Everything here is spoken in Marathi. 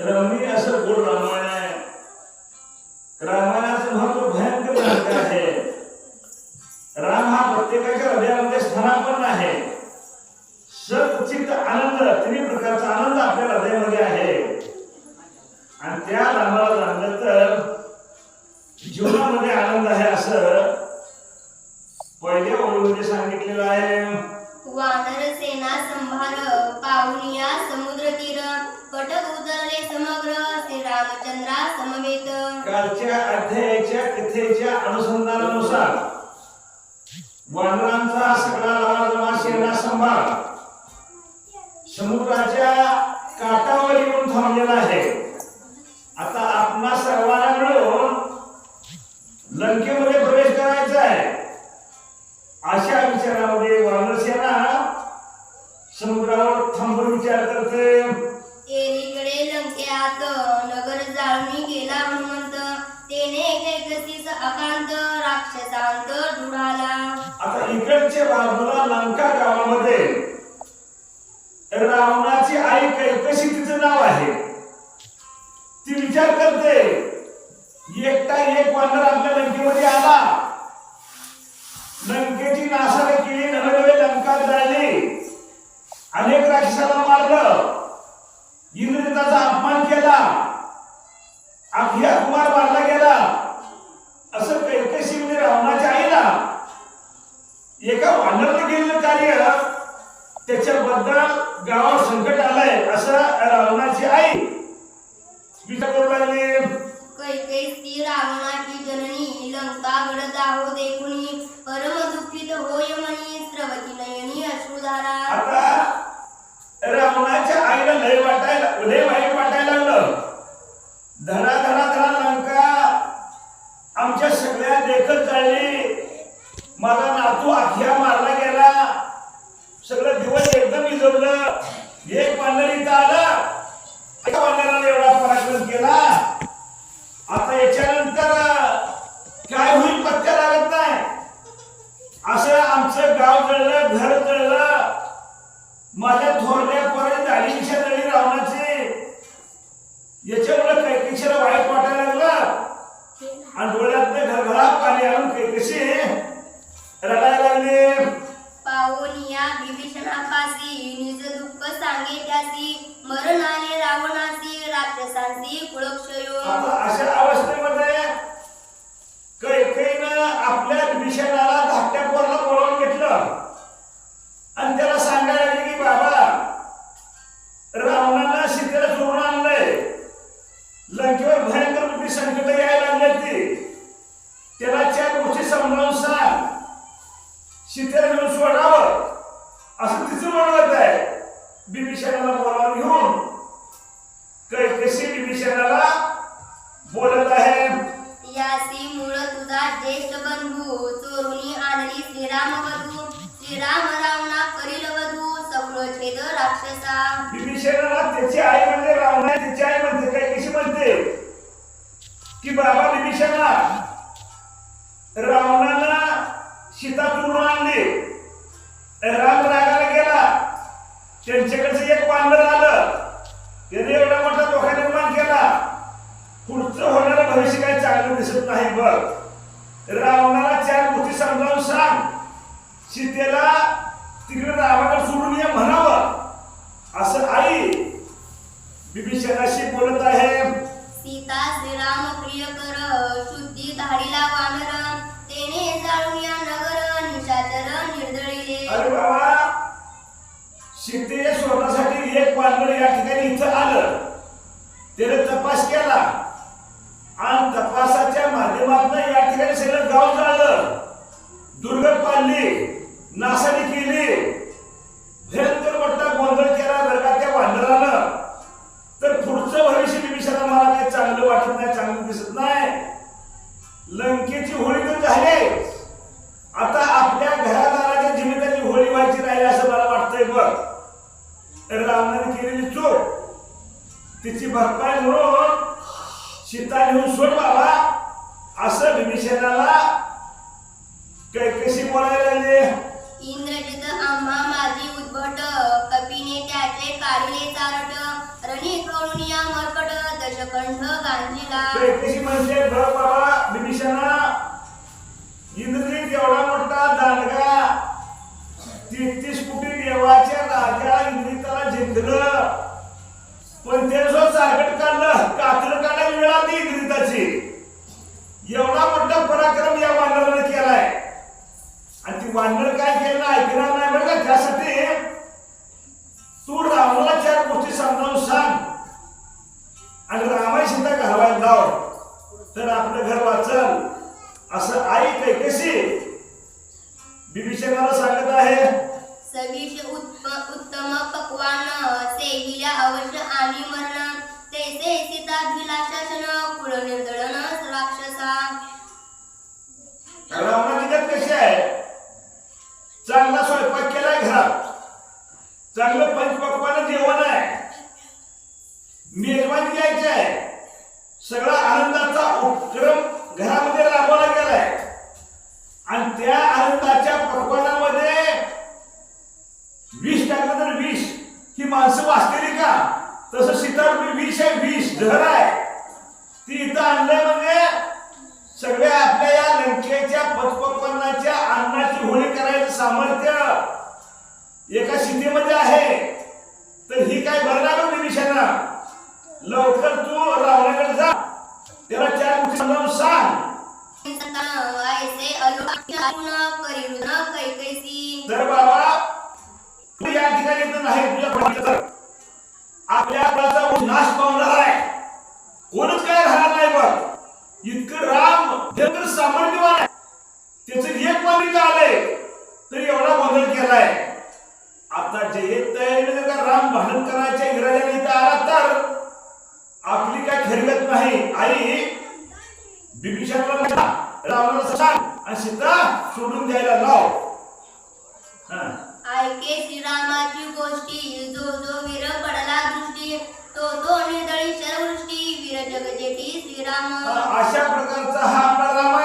रमणी असं गोड रामायण आहे. रामायणाचं महत्त्व भयंकर महत्त्व आहे. राम हा प्रत्येकाच्या हृदयामध्ये स्थानापन्न आहे. सचित आनंद तिन्ही प्रकारचा आनंद आपल्या हृदयामध्ये आहे. आणि त्या रामाला जाणलं तर जीवनामध्ये आनंद आहे असं पहिल्या ओळीमध्ये सांगितलेलं आहे. वानर सेना संभार चंद्रा समवेत. कालच्या अध्यायाच्या कथेच्या अनुसंधानानुसार वानरांचा सगळा लवाजमा सेना समुद्राच्या काठावर येऊन थांबलेला आहे. आता आपणा सर्वांना मिळून लंकेमध्ये प्रवेश करायचा आहे. अशा विचारामध्ये इकडच्या बाजूला लंका गावामध्ये. रावणाची आई कैकशी तिचं नाव आहे. ती विचार करते एकटा एक वानर आपल्या लंकेमध्ये आला. लंकेची नासाने केली नवे लंका जाळली अनेक राक्षसाला मारलं. इंद्रजिताचा अपमान केला. अभिया कुमार मारला गेला असं कैकशी म्हणजे रावणाच्या आईला एका वानरने त्याच्याबद्दल गावात संकट आलंय असं रावणाची आई विचार करू लागली. कैकैसी रावणाची जननी लंका गड दाहो देखुनी परम दुःखित होय म्हणी स्रवती नयनी अश्रुधारा. आता रावणाच्या आईला लय वाटायला लय वाईट वाटायला लागलं. धडा धडा धडा लंका. आमच्या सगळ्या देखत जाळली माझा नातू अख्या मारला गेला सगळं दिवस एकदम इजवलं एक वानर इथं आला एका वानराने एवढा पराक्रम केला आता याच्यानंतर काय होईल पत्त्या लागत नाही असं आमचं गाव जळलं घर जळलं माझ्या थोरल्या पोराची दाढी दिशा जळली रावणाची याच्यामुळे कैकेशीला वाईट वाटायला लागलं. आणि डोळ्यात घरघरा पाणी आणून कैकेशी रडायला लागली. पावनिया विभीषणापासी निज दुःख सांगे त्यासी मरण आले रावणासी राक्षसांसी कुळक्षयो. अशा अवस्थेमध्ये कैकेयीनं आपल्या विषणाला धाकट्या पोराला बोलावून घेतलं. आणि त्याला सांगायला लागले की बाबा रावणाला लंकेवर भयंकर मोठी संकट यायला लागली त्याला चार गोष्टी समजावून सांग. घेऊन सोडावं. असं तिचं म्हणत आहे बिभीषणाला बोलावून घेऊन. कैकशी बिभीषणाला बोलत आहे? यासी मूळ तुझा ज्येष्ठ बंधू चोरुनी आणली श्रीराम वधू श्रीराम रावणा करील वधू. सगळ छेद राक्षसा. बिभीषणाला त्याची आई म्हणजे रावणा त्याची आई म्हणते काय कशी म्हणते की बाबा बिभीषणा रावणाला सीता चोरून आणली. राम रागाला गेला. त्यांच्याकडचं एक पांढर आलं. त्याने एवढा मोठा धोका निर्माण केला. पुढचं होणारं भविष्य काही चांगलं दिसत नाही बघ. रावणाला चार गोष्टी समजावून सांग. सीतेला सीते शोधासाठी एक वानर या ठिकाणी इथं आलं. त्याने तपास केला. आणि तपासाच्या माध्यमातून या ठिकाणी सगळं गाव झालं. दुर्गत पाडली नासाडी केली. भयंकर मोठा गोंधळ केला वर्गाच्या का वानरानं. तर पुढचं भविष्य विभीषणा मला काही चांगलं वाटत नाही चांगलं दिसत नाही. लंकेची होळी तर झाली आता आपल्या घरादाराच्या जिम्मेदारी होळी व्हायची राहिली असं मला वाटतंय बघ तर रावणाने केलेली चूक तिची भरपाई म्हणून सीता घेऊन सोड बाबा. असं विभीषणाला कैकशी बोलायला लागले? इंद्रजित आम्हा माझी उद्भट कपीने त्याचे काढले चारट तणी कळून या मरकट दशकंठ गांजीला. कैकशी म्हणजे बघ बाबा बिभीषणा इंद्रजित एवढा मोठा दांडगा तेहतीस कोटी देवाच्या राजा इंद्रिताला जिंकलं. पण ते जो सारकट काढलं कात्र काढायला वेळ आली इंग्रजाची एवढा मोठा पराक्रम या वानराने केलाय. आणि ती वानर काय केलं ऐकणार नाही बरं का? त्यासाठी तू रावणाला चार गोष्टी समजावून सांग. आणि रामाय सीता घालवायला लाव. तर आपलं घर वाचल. असं आई कैकशी बिभीषणाला सांगत आहे सविष उत्तम पकवान सेवीला अवश्य तैसे सीताभिलाषासन कुळ आहे? चांगला स्वयंपाक केलाय घरात. चांगलं पंचपक्वान जेवण आहे. मेजवानी घ्यायची आहे. सगळा आनंदाचा उपक्रम घरामध्ये राबवला गेलाय. आणि त्या आनंदाच्या पक्वानामध्ये विष टाकलं तर विष ही माणसं वाचतेली का? तसं सीतारुपी विष आहे विष जहर आहे. ती इथं आणलंय म्हणजे सगळ्या आपल्या या लंकेच्या पचपक्वानाच्या अन्नाची होळी करायचं सामर्थ्य एका सीतेमध्ये आहे. तर ही काय भरणार होती निशाणा? लवकर तू रावणाकडे जा. त्याला चार गोष्टी समजावून सांग. तर बाबा तू या ठिकाणी तर नाही तुझ्या आपल्याचा नाश पावणार आहे. कोणच काय राहणार नाही बघ. इतकं राम इतकं सामर्थ्यवान आहे. त्याचं एक मालिका आलंय? तरी एवढा बदल केलाय. आता जयेत तयारीने जर का राम भांडण करायच्या इराद्याने इथं आला तर? आपली काय खरगत नाही. आई बिभीषणाला म्हणा रावणाला सांग आणि सीता सोडून द्यायला लाव. हा. ऐके श्रीरामाची गोष्टी जो जो वीर पडला दृष्टी तो तो निर्दळी सर्वृष्टी वीर जगजेटी श्रीराम. अशा प्रकारचा हा आपला रामायण